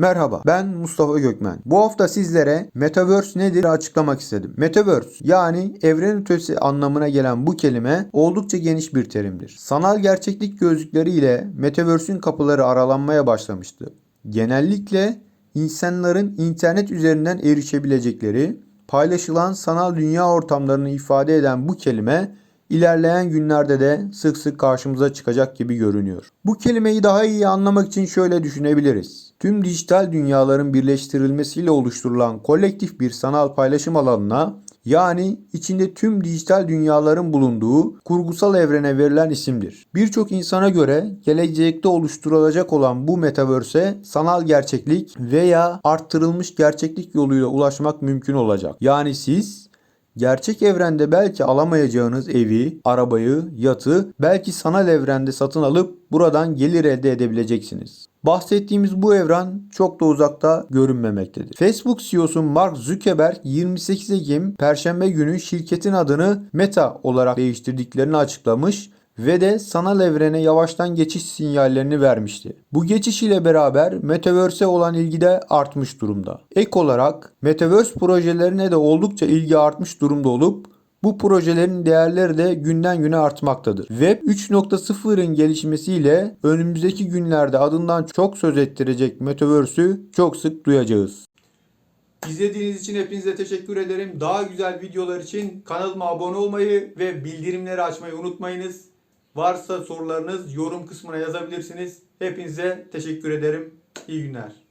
Merhaba ben Mustafa Gökmen. Bu hafta sizlere Metaverse nedir açıklamak istedim. Metaverse yani evren ötesi anlamına gelen bu kelime oldukça geniş bir terimdir. Sanal gerçeklik gözlükleri ile Metaverse'ün kapıları aralanmaya başlamıştı. Genellikle insanların internet üzerinden erişebilecekleri, paylaşılan sanal dünya ortamlarını ifade eden bu kelime ilerleyen günlerde de sık sık karşımıza çıkacak gibi görünüyor. Bu kelimeyi daha iyi anlamak için şöyle düşünebiliriz. Tüm dijital dünyaların birleştirilmesiyle oluşturulan kolektif bir sanal paylaşım alanına yani içinde tüm dijital dünyaların bulunduğu kurgusal evrene verilen isimdir. Birçok insana göre gelecekte oluşturulacak olan bu metaverse sanal gerçeklik veya arttırılmış gerçeklik yoluyla ulaşmak mümkün olacak. Yani siz Gerçek evrende belki alamayacağınız evi, arabayı, yatı belki sanal evrende satın alıp buradan gelir elde edebileceksiniz. Bahsettiğimiz bu evren çok da uzakta görünmemektedir. Facebook CEO'su Mark Zuckerberg 28 Ekim Perşembe günü şirketin adını Meta olarak değiştirdiklerini açıklamış ve de sanal evrene yavaştan geçiş sinyallerini vermişti. Bu geçiş ile beraber Metaverse'e olan ilgi de artmış durumda. Ek olarak Metaverse projelerine de oldukça ilgi artmış durumda olup bu projelerin değerleri de günden güne artmaktadır. Web 3.0'ın gelişmesiyle önümüzdeki günlerde adından çok söz ettirecek Metaverse'ü çok sık duyacağız. İzlediğiniz için hepinize teşekkür ederim. Daha güzel videolar için kanalıma abone olmayı ve bildirimleri açmayı unutmayınız. Varsa sorularınız yorum kısmına yazabilirsiniz. Hepinize teşekkür ederim. İyi günler.